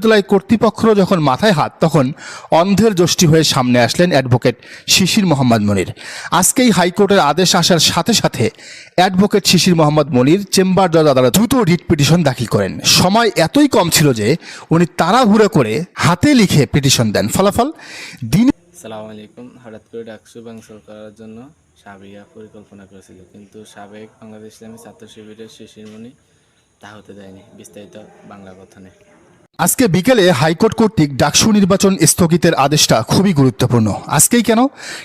বিশ্ববিদ্যালয় কর্তৃপক্ষ যখন মাথায় হাত, তখন অন্ধের যষ্টি হয়ে সামনে আসলেন অ্যাডভোকেট শিশির মোহাম্মদ মনির। আজকেই হাইকোর্টের আদেশ আসার সাথে সাথে অ্যাডভোকেট শিশির মোহাম্মদ মনির চেম্বার জজ আদালত দ্রুত রিট পিটিশন দাখিল করেন। সময় এতই কম ছিল যে উনি তাড়াহুড়ো করে হাতে লিখে পিটিশন দেন। ফলাফল? দিন সালাম আলাইকুম। হঠাৎ করে ডাকসু বাংসল করার জন্য সাবিয়া পরিকল্পনা করেছিল, কিন্তু সাবেক বাংলাদেশ ইসলামী ছাত্র শিবিরের শিশিরমণি তা হতে দেয়নি। বিস্তারিত বাংলা কথনে। আজকে বিকেলে হাইকোর্ট কর্তৃক ডাকসু নির্বাচন স্থগিতের আদেশটা খুবই গুরুত্বপূর্ণ। আজকেই কেন?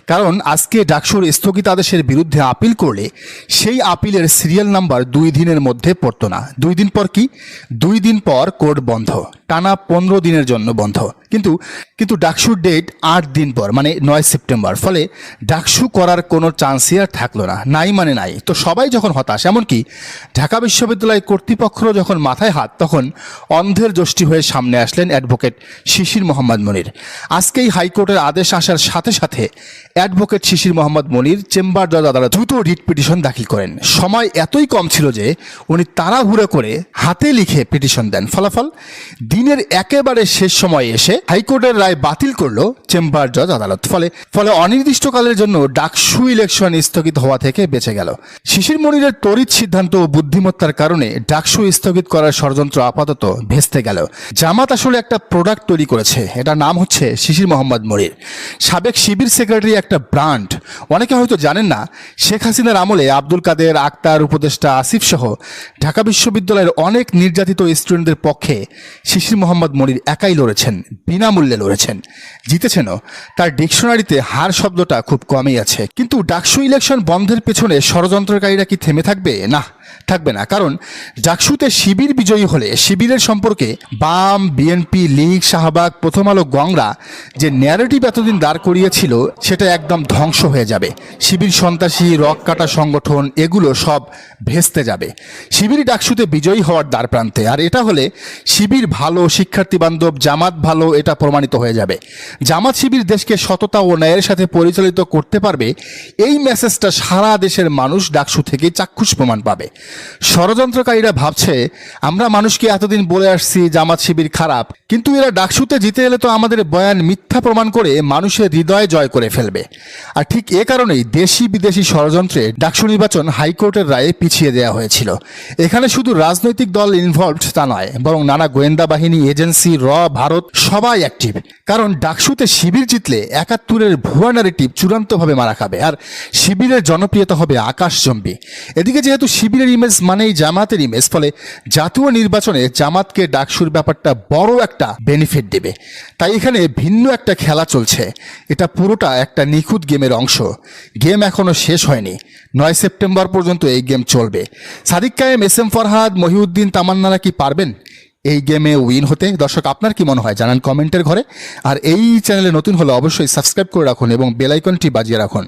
কারণ আজকে ডাকসুর স্থগিত আদেশের বিরুদ্ধে আপিল করলে সেই আপিলের সিরিয়াল নাম্বার দুই দিনের মধ্যে পড়তো না। দুই দিন পর কি? দুই দিন পর কোর্ট বন্ধ। টানা পনেরো দিনের জন্য বন্ধ। কিন্তু কিন্তু ডাকসুর ডেট আট দিন পর মানে নয় সেপ্টেম্বর। ফলে ডাকসু করার কোনো চান্সই আর থাকল না। নাই মানে নাই। তো সবাই যখন হতাশ, এমনকি ঢাকা বিশ্ববিদ্যালয় কর্তৃপক্ষরও যখন মাথায় হাত, তখন অন্ধের যষ্টি হয়ে সামনে আসলেন অ্যাডভোকেট শিশির মোহাম্মদ মনির। আজকেই হাইকোর্টের আদেশ আসার সাথে সাথে অ্যাডভোকেট শিশির মোহাম্মদ মনির চেম্বার জজ আদালত দ্রুত রিট পিটিশন দাখিল করেন। সময় এতই কম ছিল যে, উনি তাড়াহুড়ো করে হাতে লিখে পিটিশন দেন। ফলাফল দিনের একেবারে শেষ সময়ে এসে হাইকোর্টের রায় বাতিল করল চেম্বার জজ আদালত। ফলে ফলে অনির্দিষ্টকালের জন্য ডাকসু ইলেকশন স্থগিত হওয়া থেকে বেঁচে গেল। শিশির মনিরের তড়িৎ সিদ্ধান্ত ও বুদ্ধিমত্তার কারণে ডাকসু স্থগিত করার ষড়যন্ত্র আপাতত ভেস্তে গেল। জামাত আসলে একটা প্রোডাক্ট তৈরি করেছে। এটার নাম হচ্ছে শিশির মোহাম্মদ মনির। সাবেক শিবির সেক্রেটারি একটা ব্র্যান্ড। অনেকে হয়তো জানেন না, শেখ হাসিনার আমলে আব্দুল কাদের, আক্তার, উপদেষ্টা আসিফ সহ ঢাকা বিশ্ববিদ্যালয়ের অনেক নির্যাতিত স্টুডেন্টদের পক্ষে শিশির মোহাম্মদ মনির একাই লড়েছেন, বিনামূল্যে লড়েছেন। জিতেছেনও। তার ডিকশনারিতে হার শব্দটা খুব কমই আছে। কিন্তু ডাকসু ইলেকশন বন্ধের পেছনে ষড়যন্ত্রকারীরা কি থেমে থাকবে? না থাকবে না। কারণ ডাকসুতে শিবির বিজয়ী হলে শিবিরের সম্পর্কে বাম, বিএনপি, লীগ, শাহবাগ, প্রথম আলো গংরা যে ন্যারেটিভ এতদিন দাঁড় করিয়েছিল, সেটা একদম ধ্বংস হয়ে যাবে। শিবির সন্ত্রাসী, রক কাটা সংগঠন, এগুলো সব ভেস্তে যাবে। শিবির ডাকসুতে বিজয়ী হওয়ার দ্বার প্রান্তে। আর এটা হলে শিবির ভালো, শিক্ষার্থী বান্ধব, জামাত ভালো, এটা প্রমাণিত হয়ে যাবে। জামাত শিবির দেশকে সততা ও ন্যায়ের সাথে পরিচালিত করতে পারবে, এই মেসেজটা সারা দেশের মানুষ ডাকসু থেকে চাক্ষুষ প্রমাণ পাবে। ষড়যন্ত্রকারীরা ভাবছে, আমরা মানুষকে এতদিন বলে আসছি জামাত শিবির খারাপ, কিন্তু এরা ডাকসুতে জিতে এলে তো আমাদের বয়ান মিথ্যা প্রমাণ করে মানুষের হৃদয় জয় করে ফেলবে। আর ঠিক এ কারণেই দেশি বিদেশি ষড়যন্ত্রে ডাকসু নির্বাচন হাইকোর্টের রায়ে পিছিয়ে দেওয়া হয়েছিল। এখানে শুধু রাজনৈতিক দল ইনভলভড তা নয়, বরং নানা গোয়েন্দা বাহিনী, এজেন্সি, র, ভারত সবাই অ্যাক্টিভ কারণ ডাকসুতে শিবির জিতলে একাত্তরের ভুয়া ন্যারেটিভ চূড়ান্তভাবে মারা খাবে, আর শিবিরের জনপ্রিয়তা হবে আকাশ জম্বি এদিকে যেহেতু শিবিরের ইমেজ মানেই জামাতের ইমেজ, ফলে জাতীয় নির্বাচনে জামাতকে ডাকসুর ব্যাপারটা বড় একটা বেনিফিট দেবে। তাই এখানে ভিন্ন একটা খেলা চলছে। এটা পুরোটা একটা নিখুঁত গেমের অংশ। গেম এখনও শেষ হয়নি। নয় সেপ্টেম্বর পর্যন্ত এই গেম চলবে। সাদিক কায়েম, এস এম ফরহাদ, মহিউদ্দিন তামান্নারা কি পারবেন? এই গেমে উইন হতে। দর্শক, আপনার কি মনে হয়? জানান কমেন্টের ঘরে। আর এই চ্যানেলে নতুন হলে অবশ্যই সাবস্ক্রাইব করে রাখুন এবং বেলাইকনটি বাজিয়ে রাখুন।